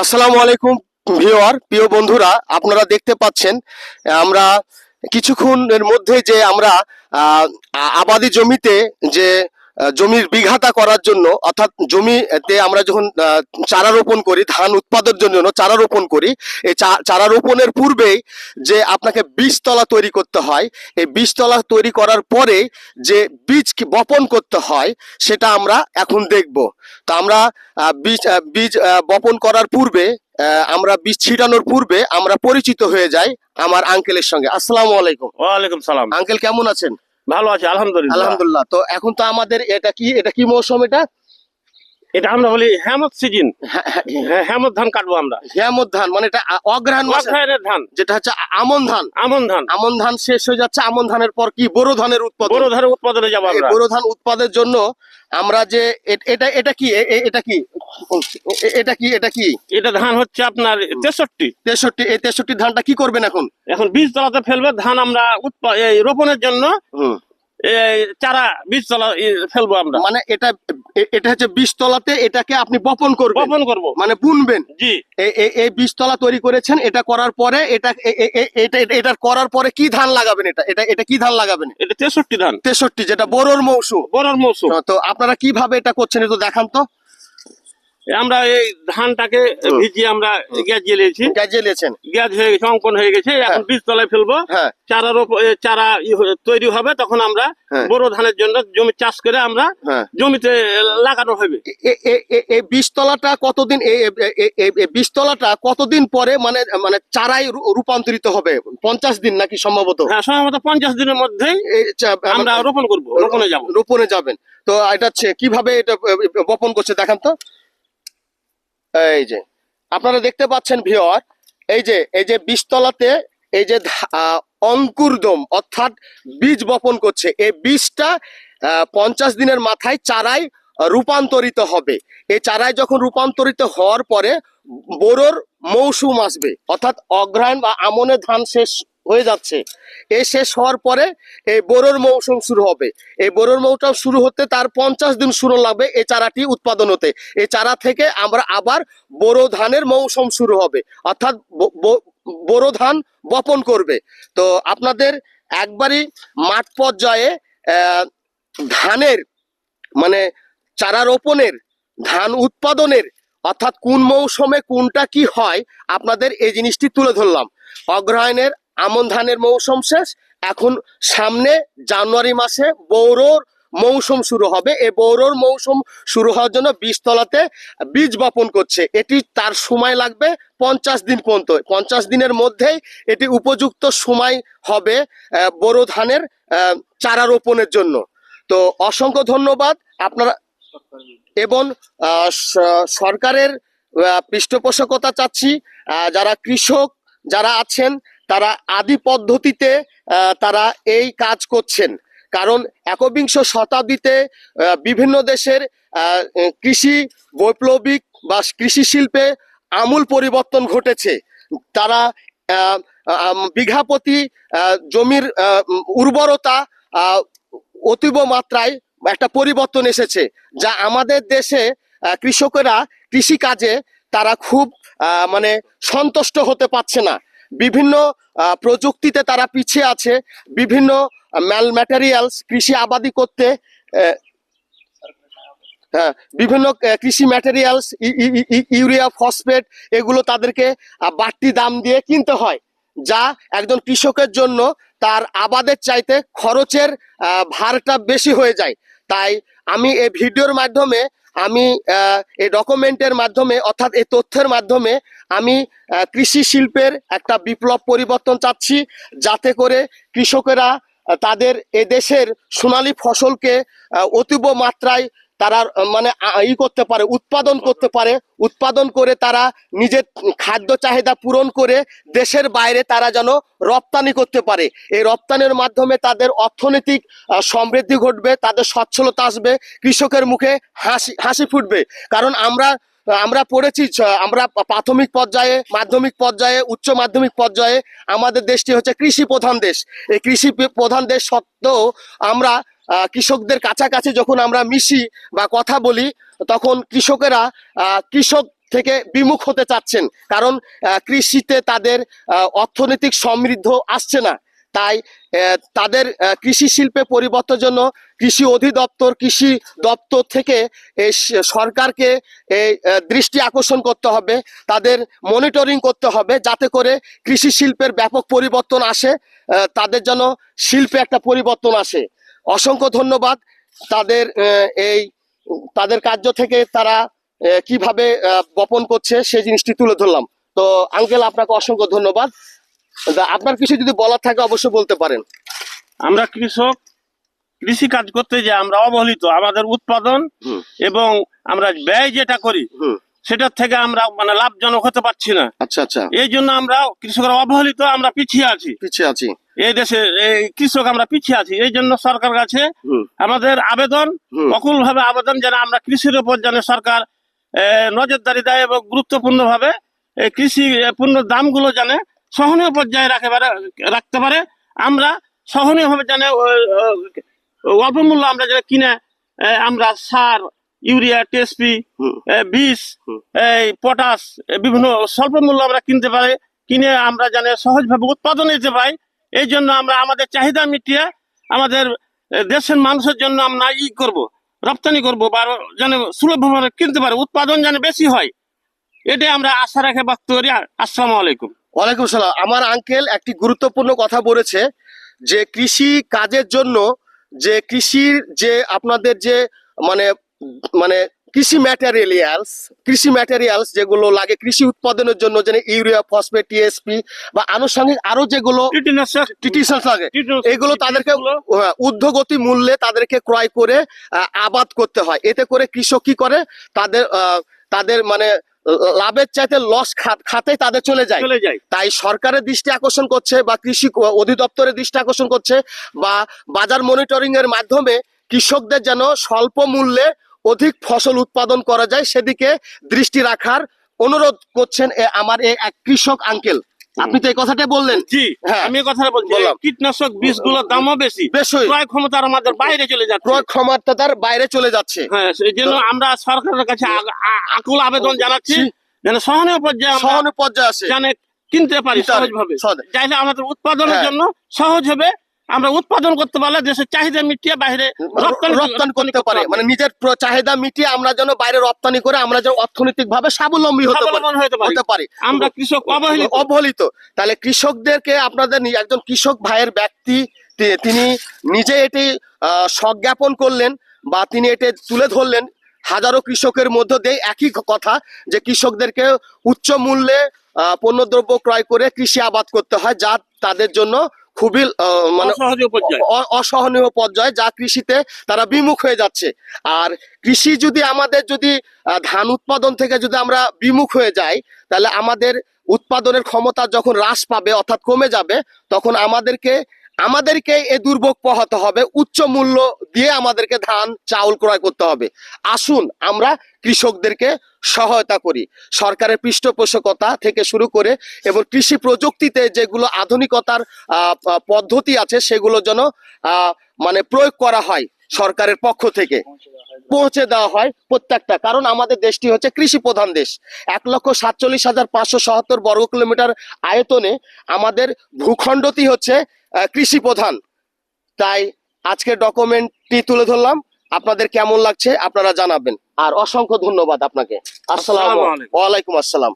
আসসালামু আলাইকুম ভিওয়ার প্রিয় বন্ধুরা, আপনারা দেখতে পাচ্ছেন, আমরা কিছুক্ষণের মধ্যে যে আমরা আবাদি জমিতে যে জমির বিঘাতা করার জন্য অর্থাৎ জমিতে আমরা যখন চারা রোপণ করি ধান উৎপাদনের জন্য চারা রোপণ করি এই চারা রোপণের পূর্বেই যে আপনাকে বীজতলা তৈরি করতে হয় এই বীজতলা তৈরি করার পরে যে বীজ বপন করতে হয় সেটা আমরা এখন দেখব। তো আমরা বীজ বীজ বপন করার পূর্বে আমরা বীজ ছিটানোর পূর্বে আমরা পরিচিত হয়ে যাই আমার আঙ্কেলের সঙ্গে। আসসালামু আলাইকুম। ওয়ালাইকুম সালাম। আঙ্কেল কেমন আছেন? ভালো আছে আলহামদুলিল্লাহ। আলহামদুলিল্লাহ। তো এখন তো আমাদের এটা কি এটা কি মৌসুম এটা? এটা আমরা বলি হেমত সিজন। হ্যাঁ, হ্যাঁ, হেমত ধান কাটবো আমরা। হেমত ধান মানে এটা মাসে। অগ্রহায়ণের ধান। যেটা হচ্ছে আমন ধান। আমন ধান। আমন ধান শেষ হয়ে যাচ্ছে আমন ধানের পর কি? বোরো ধানের উৎপাদন। বড় ধারে উৎপাদনে যাব আমরা। বোরো ধান উৎপাদনের জন্য আমরা যে এটা এটা কি? এটা কি? এটা কি? এটা কি? এটা ধান হচ্ছে আপনার তেষট্টি। তেষট্টি। এই তেষট্টি ধানটা কি করবেন এখন? এখন বীজ তলাতে ফেলবে ধান আমরা রোপণের জন্য চারা বীজ তলা ফেলব আমরা। মানে এটা এটা হচ্ছে বীজতলাতে এটাকে আপনি বপন করবেন। বপন করব। মানে বুনবেন। জি। এই বীজতলা তৈরি করেছেন এটা করার পরে এটা এটা এটা- করার পরে কি ধান লাগাবেন এটা? এটা এটা কি ধান লাগাবেন? এটা তেষট্টি ধান। তেষট্টি যেটা বোরোর মৌসুম। বড়র মৌসুম। তো আপনারা কীভাবে এটা করছেন একটু দেখান তো। আমরা এই ধানটাকে ভিজিয়ে আমরা গ্যাস জ্বেলেছি গাজিয়ে নিয়েছেন গ্যাস হয়ে গেছে অঙ্কন হয়ে গেছে। এখন বীজ তলায় ফেলব। হ্যাঁ। চারা চারা তৈরি হবে তখন আমরা হ্যাঁ। বড় ধানের জন্য জমি চাষ করে আমরা হ্যাঁ। জমিতে লাগানো হবে। এই বীজতলাটা কতদিন এই বীজতলাটা কতদিন পরে মানে মানে চারাই রূপান্তরিত হবে? পঞ্চাশ দিন নাকি সম্ভবত? হ্যাঁ সম্ভবত পঞ্চাশ দিনের মধ্যেই আমরা রোপণ করব রোপণে যাব। রোপণে যাবেন। তো এটা কীভাবে এটা বপন করছে দেখান তো। এই যে, আপনারা দেখতে পাচ্ছেন ভিওর এই যে এই যে বীজতলাতে এই যে অঙ্কুরদম অর্থাৎ বীজ বপন করছে। এই বীজটা পঞ্চাশ দিনের মাথায় চারায় রূপান্তরিত হবে। এই চারায় যখন রূপান্তরিত হওয়ার পরে বোরোর মৌসুম আসবে, অর্থাৎ অগ্রহায়ণ বা আমনের ধান শেষ হয়ে যাচ্ছে। এই শেষ হওয়ার পরে এই বোরোর মৌসুম শুরু হবে। এই বোরোর মৌসুম শুরু হতে তার পঞ্চাশ দিন শুরু লাগবে এই চারাটি উৎপাদন হতে। এই চারা থেকে আমরা আবার বোরো ধানের মৌসুম শুরু হবে। অর্থাৎ বোরো ধান বপন করবে। তো আপনাদের একবারই মাঠ পর্যায়ে ধানের মানে চারা রোপণের, ধান উৎপাদনের অর্থাৎ কোন মৌসুমে কোনটা কি হয়, আপনাদের এই জিনিসটি তুলে ধরলাম। অগ্রহায়ণের আমন ধানের মৌসুম শেষ, এখন সামনে জানুয়ারি মাসে বৌরোর মৌসুম শুরু হবে। এই বৌরোর মৌসুম শুরু হওয়ার জন্য বীজতলাতে বীজ বপন করছে। এটি তার সময় লাগবে পঞ্চাশ দিন পর্যন্ত। পঞ্চাশ দিনের মধ্যেই এটি উপযুক্ত সময় হবে বোরো ধানের চারা রোপণের জন্য। তো অসংখ্য ধন্যবাদ। আপনারা এবং সরকারের পৃষ্ঠপোষকতা চাচ্ছি যারা কৃষক যারা আছেন তারা আদি পদ্ধতিতে তারা এই কাজ করছেন। কারণ একবিংশ শতাব্দীতে বিভিন্ন দেশের কৃষি বৈপ্লবিক বা কৃষি শিল্পে আমূল পরিবর্তন ঘটেছে। তারা আহ, আম, বিঘা প্রতি জমির উর্বরতা অতীব মাত্রায় একটা পরিবর্তন এসেছে যা আমাদের দেশে কৃষকেরা কৃষি কাজে তারা খুব মানে সন্তুষ্ট হতে পারছে না। বিভিন্ন প্রযুক্তিতে তারা পিছিয়ে আছে, বিভিন্ন ম্যাল ম্যাটেরিয়ালস কৃষি আবাদি করতে হ্যাঁ বিভিন্ন কৃষি ম্যাটেরিয়ালস ইউরিয়া, ফসফেট এগুলো তাদেরকে বাড়তি দাম দিয়ে কিনতে হয়, যা একজন কৃষকের জন্য তার আবাদের চাইতে খরচের ভারটা বেশি হয়ে যায়। তাই আমি এই ভিডিওর মাধ্যমে আমি এই ডকুমেন্টের মাধ্যমে অর্থাৎ এই তথ্যের মাধ্যমে আমি কৃষি শিল্পের একটা বিপ্লব পরিবর্তন চাচ্ছি যাতে করে কৃষকেরা তাদের এদেশের দেশের সোনালী ফসলকে অতীব মাত্রায় তারা মানে ই করতে পারে, উৎপাদন করতে পারে। উৎপাদন করে তারা নিজের খাদ্য চাহিদা পূরণ করে দেশের বাইরে তারা যেন রপ্তানি করতে পারে। এই রপ্তানির মাধ্যমে তাদের অর্থনৈতিক সমৃদ্ধি ঘটবে, তাদের সচ্ছলতা আসবে, কৃষকের মুখে হাসি হাসি ফুটবে। কারণ আমরা আমরা পড়েছি আমরা প্রাথমিক পর্যায়ে, মাধ্যমিক পর্যায়ে, উচ্চ মাধ্যমিক পর্যায়ে আমাদের দেশটি হচ্ছে কৃষি প্রধান দেশ। এই কৃষি প্রধান দেশ সত্ত্বেও আমরা কৃষকদের কাছাকাছি যখন আমরা মিশি বা কথা বলি, তখন কৃষকেরা কৃষক থেকে বিমুখ হতে চাচ্ছেন। কারণ কৃষিতে তাদের অর্থনৈতিক সমৃদ্ধ আসছে না। তাই তাদের কৃষি শিল্পে পরিবর্তনের জন্য কৃষি অধিদপ্তর, কৃষি দপ্তর থেকে সরকারকে এই দৃষ্টি আকর্ষণ করতে হবে। তাদের মনিটরিং করতে হবে যাতে করে কৃষি শিল্পের ব্যাপক পরিবর্তন আসে। তাদের জন্য শিল্পে একটা পরিবর্তন আসে। অসংখ্য ধন্যবাদ তাদের এই তাদের কার্য থেকে তারা কীভাবে বপন করছে সেই জিনিসটি তুলে ধরলাম। তো আঙ্কেল আপনাকে অসংখ্য ধন্যবাদ। আপনার কিছু যদি বলার থাকে অবশ্যই বলতে পারেন। আমরা কৃষক কৃষি কাজ করতে যে আমরা অবহেলিত আমাদের উৎপাদন। এবং আমরা ব্যয় যেটা করি সেটার থেকে আমরা মানে লাভজনক হতে পারছি না। আচ্ছা আচ্ছা। এই জন্য আমরা কৃষকরা অবহেলিত আমরা পিছিয়ে আছি। পিছিয়ে আছি। এই দেশে এই কৃষক আমরা পিছিয়ে আছি। এই জন্য সরকার কাছে আমাদের আবেদন। অকুল ভাবে আবেদন যেন আমরা কৃষির উপর যেন সরকার নজরদারি দেয় এবং গুরুত্বপূর্ণ ভাবে কৃষি পণ্য দামগুলো যেন সহনীয় পর্যায়ে রাখতে পারে রাখতে পারে। আমরা সহনীয় ভাবে যেন অল্প মূল্য আমরা যেন কিনে আমরা সার ইউরিয়া টিএসপি বীজ এই পটাশ বিভিন্ন স্বল্প মূল্য আমরা কিনতে পারি। কিনে আমরা যেন সহজভাবে উৎপাদন নিতে পাই এই জন্য আমরা আমাদের চাহিদা মিটিয়ে আমাদের দেশের মানুষের জন্য আমরা ই করব, রপ্তানি করব বা যেন সুলভভাবে কিনতে পারে, উৎপাদন যেন বেশি হয়। এটাই আমরা আশা রাখে ব্যক্ত করি। আসসালামু আলাইকুম। ওয়ালাইকুম সালাম। আমার আঙ্কেল একটি গুরুত্বপূর্ণ কথা বলেছে যে কৃষি কাজের জন্য যে কৃষির যে আপনাদের যে মানে মানে কৃষি ম্যাটেরিয়ালস কৃষি ম্যাটেরিয়ালস যেগুলো লাগে কৃষি উৎপাদনের জন্য যেন ইউরিয়া ফসফেট টিএসপি বা আনুষঙ্গিক আরও যেগুলো লাগে। এগুলো তাদেরকে ঊর্ধ্বগতি মূল্যে তাদেরকে ক্রয় করে আবাদ করতে হয়। এতে করে কৃষক কি করে? তাদের তাদের মানে লাভের চাইতে লস খাতে তাদের চলে যায়। চলে যায়। তাই সরকারের দৃষ্টি আকর্ষণ করছে বা কৃষি অধিদপ্তরের দৃষ্টি আকর্ষণ করছে বা বাজার মনিটরিং এর মাধ্যমে কৃষকদের যেন স্বল্প মূল্যে অধিক ফসল উৎপাদন করা যায় সেদিকে দৃষ্টি রাখার অনুরোধ করছেন আমার এক কৃষক আঙ্কেল। আপনি তো এই কথাটাই বললেন। জি হ্যাঁ। আমি কথাটা বলছি কীটনাশক বীজগুলোর দামও বেশি। ক্রয় ক্ষমতার আমাদের বাইরে চলে যাচ্ছে। ক্রয় ক্ষমতা তার বাইরে চলে যাচ্ছে। হ্যাঁ সেই জন্য আমরা সরকারের কাছে আকুল আবেদন জানাচ্ছি যেন সহনীয় পর্যায়ে আমরা সহনে পর্যায়ে আসে। জানে কিনতে পারি সহজভাবে। সহজে। চাইলে আমাদের উৎপাদনের হ্যাঁ। জন্য সহজ হবে। আমরা উৎপাদন করতে পারলে দেশের চাহিদা মিটিয়ে বাইরে রপ্তানি রপ্তানি করতে পারে। মানে নিজের চাহিদা মিটিয়ে আমরা যেন বাইরে রপ্তানি করে আমরা যেন অর্থনৈতিক ভাবে স্বাবলম্বী হতে পারি। আমরা কৃষক অবহেলিত। অবহেলিত। তাহলে কৃষকদেরকে আপনাদের একজন কৃষক ভাইয়ের ব্যক্তি তিনি নিজে এটি আহ, স্বজ্ঞাপন করলেন বা তিনি এটি তুলে ধরলেন। হাজারো কৃষকের মধ্য দিয়ে একই কথা যে কৃষকদেরকে উচ্চ মূল্যে পণ্যদ্রব্য ক্রয় করে কৃষি আবাদ করতে হয় যা তাদের জন্য খুবই মানে অসহনীয় পর্যায়ে। যা কৃষিতে তারা বিমুখ হয়ে যাচ্ছে। আর কৃষি যদি আমাদের যদি ধান উৎপাদন থেকে যদি আমরা বিমুখ হয়ে যাই তাহলে আমাদের উৎপাদনের ক্ষমতা যখন হ্রাস পাবে অর্থাৎ কমে যাবে তখন আমাদেরকে আমাদেরকে এ দুর্ভোগ পোহাতে হবে। উচ্চ মূল্য দিয়ে আমাদেরকে ধান, চাউল ক্রয় করতে হবে। আসুন আমরা কৃষকদেরকে সহায়তা করি। সরকারের পৃষ্ঠপোষকতা থেকে শুরু করে এবং কৃষি প্রযুক্তিতে যেগুলো আধুনিকতার পদ্ধতি আছে, সেগুলো যেন মানে প্রয়োগ করা হয় সরকারের পক্ষ থেকে। পৌঁছে দেওয়া হয় প্রত্যেকটা কারণ আমাদের দেশটি হচ্ছে কৃষি প্রধান দেশ। এক লক্ষ সাতচল্লিশ হাজার পাঁচশো সাহাত্তর বর্গ কিলোমিটার আয়তনে আমাদের ভূখণ্ডটি হচ্ছে কৃষি প্রধান তাই আজকে ডকুমেন্টটি তুলে ধরলাম। আপনাদের কেমন লাগছে আপনারা জানাবেন। আর অসংখ্য ধন্যবাদ আপনাকে। আসসালাম ওয়ালাইকুম আসসালাম।